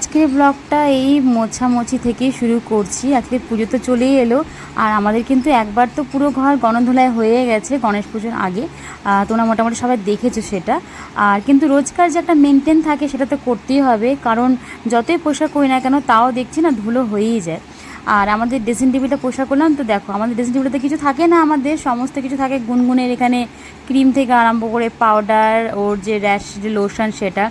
আজকের ব্লগটা এই মোছামুছি থেকে শুরু করছি। আজকে পুজো তো চলেই এলো। আর আমাদের কিন্তু একবার তো পুরো ঘর গণধোলায় হয়ে গেছে গণেশ পুজোর আগে। তোমরা মোটামুটি সবাই দেখেছ সেটা। আর কিন্তু রোজকার যে একটা মেনটেন থাকে সেটা তো করতেই হবে। কারণ যতই পোশাক করি না কেন, তাও দেখছি না ধুলো হয়েই যায়। আর আমাদের ড্রেসিং টেবিলটা পোশাক করলাম, তো দেখো, আমাদের ড্রেসিং টেবিলতে কিছু থাকে না, আমাদের সমস্ত কিছু থাকে গুনগুনের এখানে ক্রিম থেকে আরম্ভ করে পাউডার ওর যে র্যাশ যে লোশন সেটা।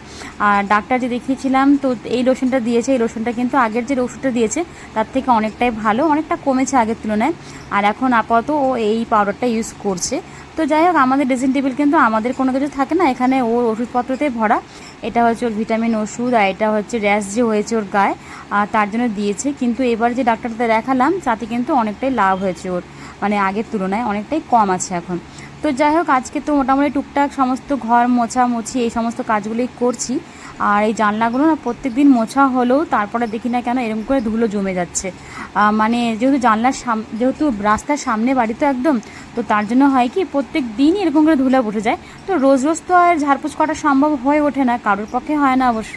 আর ডাক্তার যে দেখিয়েছিলাম, তো এই লোশনটা দিয়েছে, এই লোশনটা কিন্তু আগের যে ওষুধটা দিয়েছে, তার থেকে অনেকটাই ভালো, অনেকটা কমেছে আগের তুলনায়। আর এখন আপাতত ও এই পাউডারটা ইউজ করছে। তো যাই হোক, আমাদের ড্রেসিং টেবিল কিন্তু আমাদের কোনো কিছু থাকে না, এখানে ওর ওষুধপত্রতে ভরা। এটা হচ্ছে ওর ভিটামিন ওষুধ আর এটা হচ্ছে র্যাশ যে হয়েছে ওর গায়ে আর তার জন্য দিয়েছে। কিন্তু এবার যে ডাক্তারটা দেখালাম, তাতে কিন্তু অনেকটাই লাভ হয়েছে ওর মানে আগের তুলনায় অনেকটাই কম আছে এখন। তো যাই হোক, আজকে তো মোটামুটি টুকটাক সমস্ত ঘর মোছা মুছি এই সমস্ত কাজগুলোই করছি। আর এই জানলাগুলো না প্রত্যেক দিন মোছা হলেও তারপরে দেখি না কেন এরকম করে ধুলো জমে যাচ্ছে। মানে যেহেতু জানলার সাম, যেহেতু রাস্তার সামনে বাড়ি তো একদম, তো তার জন্য হয় কি প্রত্যেক দিনই এরকম করে ধুলো উঠে যায়। তো রোজ রোজ তো আর ঝাড়পোছ করা সম্ভব হয়ে ওঠে না, কারোর পক্ষে হয় না অবশ্য।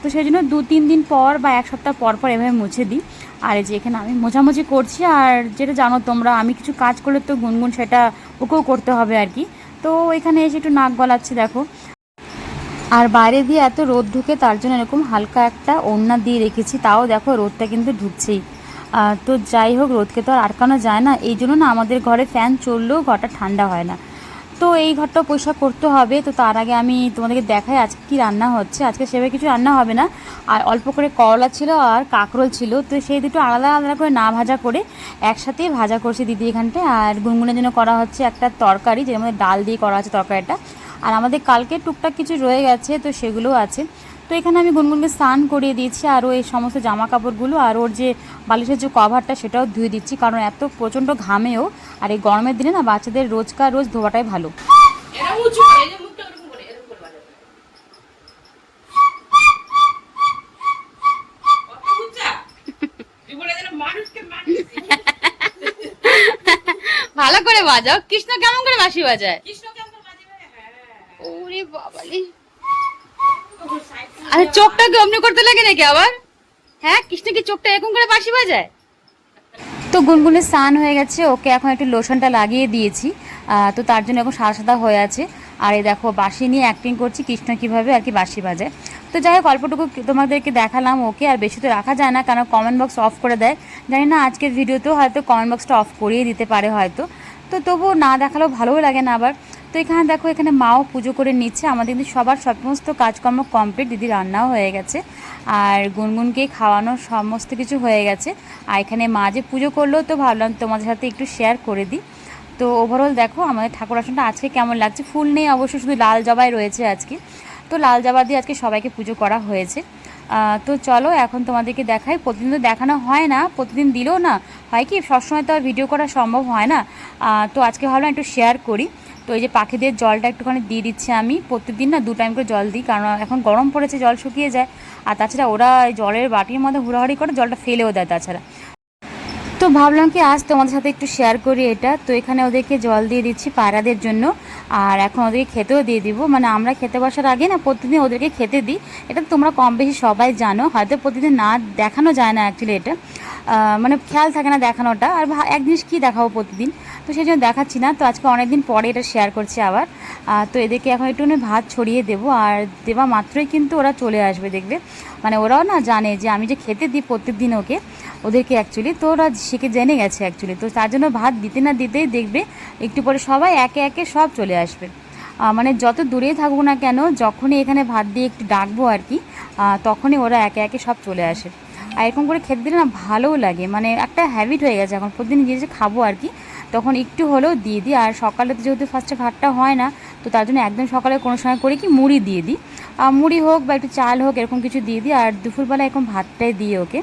তো সেই জন্য দু তিন দিন পর বা এক সপ্তাহ পর পর এভাবে মুছে দিই। আর এই যে এখানে আমি মোছামুছি করছি, আর যেটা জানো তোমরা, আমি কিছু কাজ করলে তো গুনগুন সেটা ওকেও করতে হবে আর কি। তো এখানে এসে একটু নাক গলাচ্ছি, দেখো। আর বাইরে দিয়ে এত রোদ ঢুকে তার জন্য এরকম হালকা একটা ওড়না দিয়ে রেখেছি, তাও দেখো রোদটা কিন্তু ঢুকছেই। তো যাই হোক, রোদকে তো আর আটকানো যায় না, এই জন্য না আমাদের ঘরে ফ্যান চললেও ঘরটা ঠান্ডা হয় না। তো এই ঘরটা পরিষ্কার করতে হবে, তো তার আগে আমি তোমাদেরকে দেখাই আজকে কি রান্না হচ্ছে। আজকে সেভাবে কিছু রান্না হবে না, আর অল্প করে করলা ছিল আর কাঁকরোল ছিল, তো সেই দুটো আলাদা আলাদা করে না ভাজা করে একসাথেই ভাজা করছি দিদি এখানটায়, আর গুনগুনের জন্য করা হচ্ছে একটা তরকারি, যেটার মধ্যে ডাল দিয়ে করা আছে তরকারিটা। আর আমাদের কালকে টুকটাক কিছু রয়ে গেছে তো সেগুলোও আছে। তো এখানে আমি গুনগুনকে স্নান করিয়ে দিয়েছি আর ওই সমস্ত জামা কাপড়গুলো আর ওর যে বালিশের যে কভারটা সেটাও ধুয়ে দিচ্ছি কারণ এত প্রচণ্ড ঘামেও আর এই গরমের দিনে না বাচ্চাদের রোজকার রোজ ধোয়াটাই ভালো। এই ভালো করে বাজাও। কৃষ্ণ কেমন করে বাঁশি বাজায়? কৃষ্ণ ওরে বাবালি আরে চোখটা কি অমনি করতে লাগে নাকি আবার? হ্যাঁ কৃষ্ণ কি চোখটা এরকম করে বাঁশি বাজায়? তো গুনগুনের স্নান হয়ে গেছে, ওকে এখন একটু লোশনটা লাগিয়ে দিয়েছি। তো তার জন্য এখন সাদা সাদা হয়ে আছে। আর এই দেখো, বাঁশি নিয়ে অ্যাক্টিং করছি, কৃষ্ণ কীভাবে আর কি বাঁশি বাজায়। তো যাই হোক, অল্পটুকু তোমাদেরকে দেখালাম ওকে, আর বেশি তো রাখা যায় না, কারণ কমেন্ট বক্স অফ করে দেয়। জানি না, আজকের ভিডিওতেও হয়তো কমেন্ট বক্সটা অফ করিয়ে দিতে পারে হয়তো। তো তবুও না দেখালেও ভালোও লাগে না আবার। তো এখানে দেখো, এখানে মাও পুজো করে নিচ্ছে। আমাদের কিন্তু সবার সমস্ত কাজকর্ম কমপ্লিট দিদি রান্নাও হয়ে গেছে। আর গুনগুনকে খাওয়ানো সমস্ত কিছু হয়ে গেছে। আর এখানে মা যে পুজো করল, তো ভাবলাম তোমাদের সাথে একটু শেয়ার করে দিই। তো ওভারঅল দেখো, আমাদের ঠাকুর আসনটা আজকে কেমন লাগছে? ফুল নেই, অবশ্য শুধু লাল জবাই রয়েছে আজকে। তো লাল জবা দিয়ে আজকে সবাইকে পুজো করা হয়েছে। তো চলো, এখন তোমাদেরকে দেখাই। প্রতিদিন তো দেখানো হয় না, প্রতিদিন দিলেও না। হয় কি, সবসময় তো আর ভিডিও করা সম্ভব হয় না। তো আজকে ভাবলাম একটু শেয়ার করি। তো এই যে পাখিদের জলটা একটুখানি দিয়ে দিচ্ছি আমি। প্রত্যেকদিন না দু টাইম করে জল দিই, কারণ এখন গরম পড়েছে, জল শুকিয়ে যায়। আর তাছাড়া ওরা জলের বাটির মধ্যে হুড়াহুড়ি করে জলটা ফেলেও দেয় তাছাড়া। তো ভাবলাম কি আজ তোমাদের সাথে একটু শেয়ার করি এটা। তো এখানে ওদেরকে জল দিয়ে দিচ্ছি পায়রাদের জন্য। আর এখন ওদেরকে খেতেও দিয়ে দিব। মানে আমরা খেতে বসার আগে না প্রতিদিন ওদেরকে খেতে দিই। এটা তোমরা কম বেশি সবাই জানো। হয়তো প্রতিদিন না দেখানো যায় না অ্যাকচুয়ালি এটা। মানে খেয়াল থাকে না দেখানোটা। আর এক জিনিস কী দেখাবো প্রতিদিন? তো সেই জন্য দেখাচ্ছি না। তো আজকে অনেক দিন পরে এটা শেয়ার করছি আবার। তো এদেরকে এখন একটুখানি ভাত ছড়িয়ে দেবো। আর দেওয়া মাত্রই কিন্তু ওরা চলে আসবে, দেখবে? মানে ওরাও না জানে যে আমি যে খেতে দিই প্রত্যেক দিন ওকে, ওদেরকে অ্যাকচুয়ালি তো ওরা শিখে জেনে গেছে অ্যাকচুয়ালি তো তার জন্য ভাত দিতে না দিতেই দেখবে, একটু পরে সবাই একে একে সব চলে আসবে। মানে যত দূরেই থাকুক না কেন, যখনই এখানে ভাত দিয়ে একটু ডাকবো আর কি তখনই ওরা একে একে সব চলে আসে। আর এরকম করে খেতে দিলে না ভালোও লাগে। মানে একটা হ্যাবিট হয়ে গেছে এখন। প্রতিদিন গিয়ে যে খাব আর কি তখন একটু হলেও দিয়ে দিই। আর সকালে তো যেহেতু ফার্স্টে ভাতটা হয় না, তো তার জন্য একদম সকালে কোনো সময় করে কি মুড়ি দিয়ে দিই। মুড়ি হোক বা একটু চাল হোক এরকম কিছু দিয়ে দিই, আর দুপুরবেলা এখন ভাতটাই দিই ওকে।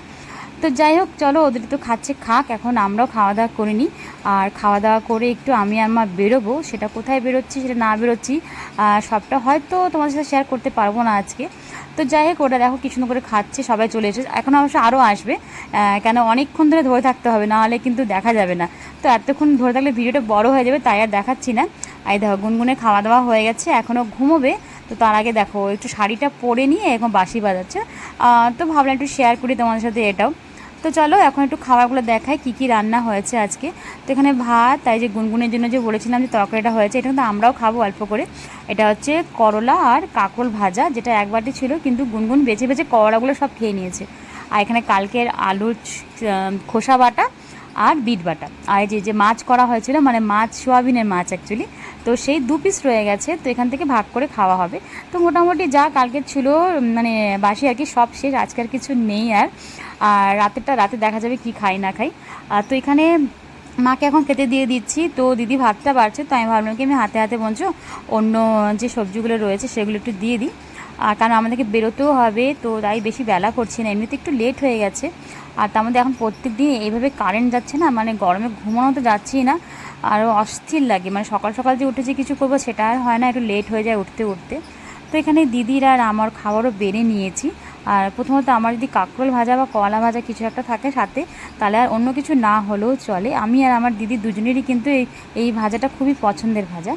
তো যাই হোক, চলো ওদের তো খাচ্ছে খাক, এখন আমরাও খাওয়া দাওয়া করে নিই। আর খাওয়া দাওয়া করে একটু আমি আর মা বেরোবো, সেটা কোথায় বেরোচ্ছি সেটা না বেরোচ্ছি সবটা হয়তো তোমাদের সাথে শেয়ার করতে পারব না আজকে। তো যাই হোক ওটা দেখো কি সুন্দর করে খাচ্ছে, সবাই চলে এসেছে। এখন অবশ্য আরও আসবে। কেন অনেকক্ষণ ধরে ধরে থাকতে হবে নাহলে কিন্তু দেখা যাবে না। তো এতক্ষণ ধরে থাকলে ভিডিওটা বড় হয়ে যাবে, তাই আর দেখাচ্ছি না। এই দেখো, গুনগুনে খাওয়া দাওয়া হয়ে গেছে এখনও ঘুমোবে। তো তার আগে দেখো একটু শাড়িটা পরে নিয়ে এখন বাঁশি বাজাচ্ছে। তো ভাবলাম একটু শেয়ার করি তোমাদের সাথে এটাও। তো চলো, এখন একটু খাবারগুলো দেখাই কী কী রান্না হয়েছে আজকে। তো এখানে ভাত, তাই যে গুনগুনের জন্য যে বলেছিলাম যে তরকারিটা হয়েছে, এটা কিন্তু আমরাও খাব অল্প করে। এটা হচ্ছে করলা আর কাকরোল ভাজা, যেটা এক বাটি ছিল, কিন্তু গুনগুন বেছে বেছে করলাগুলো সব খেয়ে নিয়েছে। আর এখানে কালকের আলুর খোসা বাটা আর বিট বাটা। আর যে যে মাছ করা হয়েছিল মানে মাছ, সোয়াবিনের মাছ অ্যাকচুয়ালি তো সেই দু পিস রয়ে গেছে, তো এখান থেকে ভাগ করে খাওয়া হবে। তো মোটামুটি যা কালকের ছিল মানে বাসি আর কি সব শেষ, আজকে আর কিছু নেই আর। আর রাতেরটা, রাতে দেখা যাবে কি খাই, না খাই। আর তো এখানে মাকে এখন খেতে দিয়ে দিচ্ছি, তো দিদি ভাতটা বাড়ছে, তো আমি ভাবলাম কি আমি হাতে হাতে বঞ্চ অন্য যে সবজিগুলো রয়েছে সেগুলো একটু দিয়ে দিই। আর কারণ আমাদেরকে বেরোতেও হবে, তো তাই বেশি বেলা করছি না, এমনিতে একটু লেট হয়ে গেছে। আর তার মধ্যে এখন প্রত্যেক দিন এইভাবে কারেন্ট যাচ্ছে না মানে গরমে ঘুমানো তো যাচ্ছি না। আর অস্থির লাগে। মানে সকাল সকাল যে উঠে যে কিছু করব সেটা আর হয় না, একটু লেট হয়ে যায় উঠতে উঠতে। তো এখানে দিদির আর আমার খাবারও বেড়ে নিয়েছি। আর প্রথমত আমার যদি কাঁকরোল ভাজা বা কলা ভাজা কিছু একটা থাকে সাথে, তাহলে আর অন্য কিছু না হলেও চলে। আমি আর আমার দিদি দুজনেরই কিন্তু এই এই ভাজাটা খুবই পছন্দের ভাজা।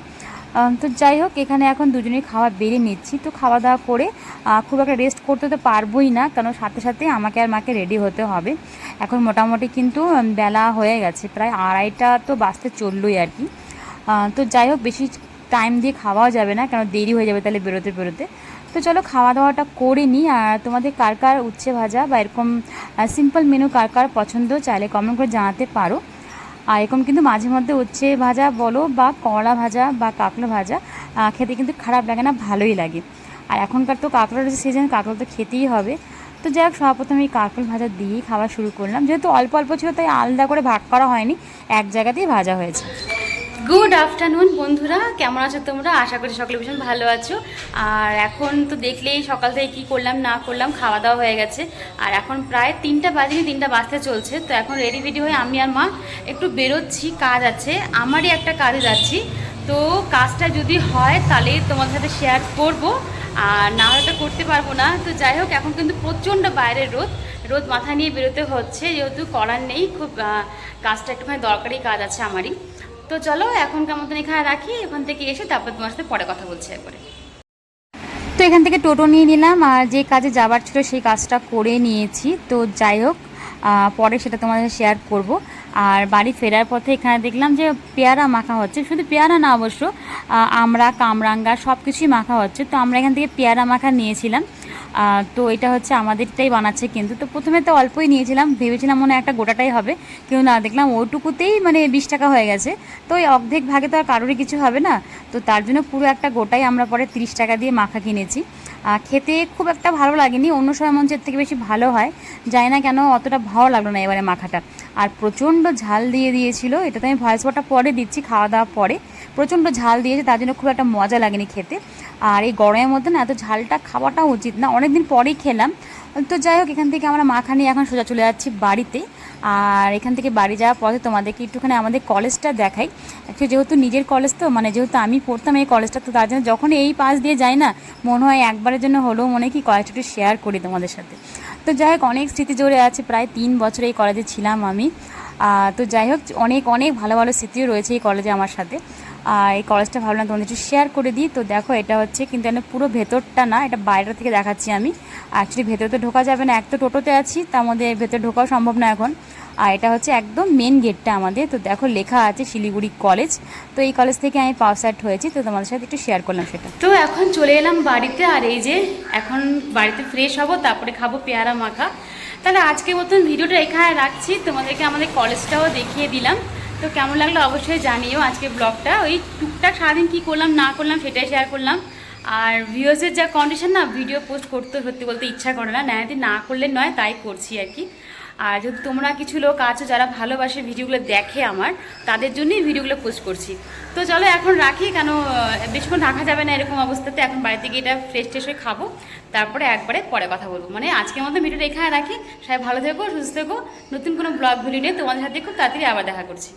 তো যাই হোক, এখানে এখন দুজনেই খাওয়া বেড়ে নিচ্ছি। তো খাওয়া দাওয়া করে খুব একটা রেস্ট করতে তো পারবোই না কারণ সাথে সাথে আমাকে আর মাকে রেডি হতে হবে। এখন মোটামুটি কিন্তু বেলা হয়ে গেছে, প্রায় আড়াইটা তো বাজতে চললোই আর কি। তো যাই হোক, বেশি টাইম দিয়ে খাওয়াও যাবে না কারণ দেরি হয়ে যাবে তাহলে বেরোতে বেরোতে। তো চলো খাওয়া দাওয়াটা করে নিই। আর তোমাদের কার কার উচ্ছে ভাজা বা এরকম সিম্পল মেনু কার কার পছন্দ, চাইলে কমেন্ট করে জানাতে পারো। আর এরকম কিন্তু মাঝে মধ্যে উচ্ছে ভাজা বলো বা কলা ভাজা বা কাঁকড়ো ভাজা খেতে কিন্তু খারাপ লাগে না, ভালোই লাগে। আর এখনকার তো কাঁকড়া রয়েছে সেই সিজন কাঁকড়ো তো খেতেই হবে। তো যাই হোক সর্বপ্রথম এই কাঁকড়ো ভাজা দিয়েই খাওয়া শুরু করলাম। যেহেতু অল্প অল্প ছিল, তাই আলাদা করে ভাগ করা হয়নি, এক জায়গাতেই ভাজা হয়েছে। গুড আফটারনুন বন্ধুরা। কেমন আছো তোমরা? আশা করি সকলে ভীষণ ভালো আছো। আর এখন তো দেখলেই সকাল থেকে কী করলাম, না করলাম, খাওয়া দাওয়া হয়ে গেছে। আর এখন প্রায় তিনটা বাজে তিনটা বাজতে চলছে। তো এখন রেডি রেডি হয়ে আমি আর মা একটু বেরোচ্ছি, কাজ আছে। আমারই একটা কাজে যাচ্ছি তো কাজটা যদি হয়, তাহলে তোমাদের সাথে শেয়ার করব। আর না হয়তো করতে পারব না। তো যাই হোক, এখন কিন্তু প্রচণ্ড বাইরের রোদ। রোদ মাথা নিয়ে বেরোতে হচ্ছে। যেহেতু করার নেই, খুব কাজটা একটুখানি দরকারি কাজ আছে আমারই। তো চলো, এখন মতন এখানে রাখি, ওখান থেকে এসে তারপর তোমার সাথে পরে কথা বলছি একবারে। তো এখান থেকে টোটো নিয়ে নিলাম, আর যে কাজে যাবার ছিল সেই কাজটা করে নিয়েছি। তো যাই হোক পরে সেটা তোমাদের শেয়ার করব। আর বাড়ি ফেরার পথে এখানে দেখলাম যে পেয়ারা মাখা হচ্ছে, শুধু পেয়ারা না অবশ্য আমরা কামরাঙ্গা সব কিছুই মাখা হচ্ছে। তো আমরা এখান থেকে পেয়ারা মাখা নিয়েছিলাম। তো এটা হচ্ছে আমাদেরটাই বানাচ্ছে কিন্তু। তো প্রথমে তো অল্পই নিয়েছিলাম, ভেবেছিলাম মনে একটা গোটাটাই হবে। কিন্তু না, দেখলাম ওটুকুতেই মানে বিশ টাকা হয়ে গেছে। তো ওই অর্ধেক ভাগে তো আর কারোরই কিছু হবে না। তো তার জন্য পুরো একটা গোটাই আমরা পরে তিরিশ টাকা দিয়ে মাখা কিনেছি। খেতে খুব একটা ভালো লাগেনি, অন্য সময় মঞ্চের থেকে বেশি ভালো হয়। জানি না কেন অতটা ভালো লাগল না এবারে মাখাটা। আর প্রচণ্ড ঝাল দিয়ে দিয়েছিল এটা তো আমি ভয়েস ওয়াটা পরে দিচ্ছি, খাওয়া দাওয়া পরে। প্রচণ্ড ঝাল দিয়েছে, তার জন্য খুব একটা মজা লাগেনি খেতে। আর এই গরমের মধ্যে না, এত ঝালটা খাওয়াটা উচিত না। অনেক দিন পরেই খেলাম। তো যাই হোক, এখান থেকে আমরা মাখা নিয়ে এখন সোজা চলে যাচ্ছি বাড়িতে। আর এখান থেকে বাড়ি যাওয়ার পথে তোমাদেরকে একটুখানি আমাদের কলেজটা দেখাই। অ্যাকচুয়ালি যেহেতু নিজের কলেজ তো মানে যেহেতু আমি পড়তাম এই কলেজটা তো তার জন্য যখন এই পাশ দিয়ে যাই না, মনে হয় একবারের জন্য হলেও মনে কি কলেজটা একটু শেয়ার করি তোমাদের সাথে। তো যাই হোক, অনেক স্মৃতি জুড়ে আছে, প্রায় তিন বছর এই কলেজে ছিলাম আমি। তো যাই হোক, অনেক অনেক ভালো ভালো স্মৃতিও রয়েছে এই কলেজে আমার সাথে। আর এই কলেজটা ভাবলাম তোমাদের একটু শেয়ার করে দিই। তো দেখো, এটা হচ্ছে কিন্তু এখানে পুরো ভেতরটা না, এটা বাইরে থেকে দেখাচ্ছি আমি। অ্যাকচুয়ালি ভেতরে তো ঢোকা যাবে না, এক তো টোটোতে আছি, তার মধ্যে ভেতরে ঢোকাও সম্ভব না এখন। আর এটা হচ্ছে একদম মেন গেটটা আমাদের। তো দেখো, লেখা আছে শিলিগুড়ি কলেজ তো এই কলেজ থেকে আমি পাস আউট হয়েছি, তো তোমাদের সাথে একটু শেয়ার করলাম সেটা। তো এখন চলে এলাম বাড়িতে, আর এই যে এখন বাড়িতে ফ্রেশ হব, তারপরে খাব পেয়ারা মাখা। তাহলে আজকের মতন ভিডিওটা এখানে রাখছি। তোমাদেরকে আমাদের কলেজটাও দেখিয়ে দিলাম। তো কেমন লাগল অবশ্যই জানিও আজকে ব্লগটা। ওই টুকটাক সারাদিন কী করলাম, না করলাম সেটাই শেয়ার করলাম। আর ভিউসের যা কন্ডিশন না ভিডিও পোস্ট করতে সত্যি বলতে ইচ্ছা করে না। নায়াতি না করলে নয়, তাই করছি আর কি। আর যদি তোমরা কিছু লোক আছো যারা ভালোবাসে ভিডিওগুলো দেখে আমার, তাদের জন্যই ভিডিওগুলো পোস্ট করছি। তো চলো এখন রাখি, কেন বেশিক্ষণ রাখা যাবে না এরকম অবস্থাতে। এখন বাড়িতে গিয়ে এটা ফ্রেশ ট্রেশ হয়ে খাব। তারপরে একবারে পরে কথা বলব। মানে আজকের মতো ভিডিওটা এখানে রাখি। সবাই ভালো থেকো, সুস্থ থেকো। নতুন কোনো ব্লগ ভিডিও নিয়ে তোমাদের সাথে খুব তাড়াতাড়ি আবার দেখা করছি।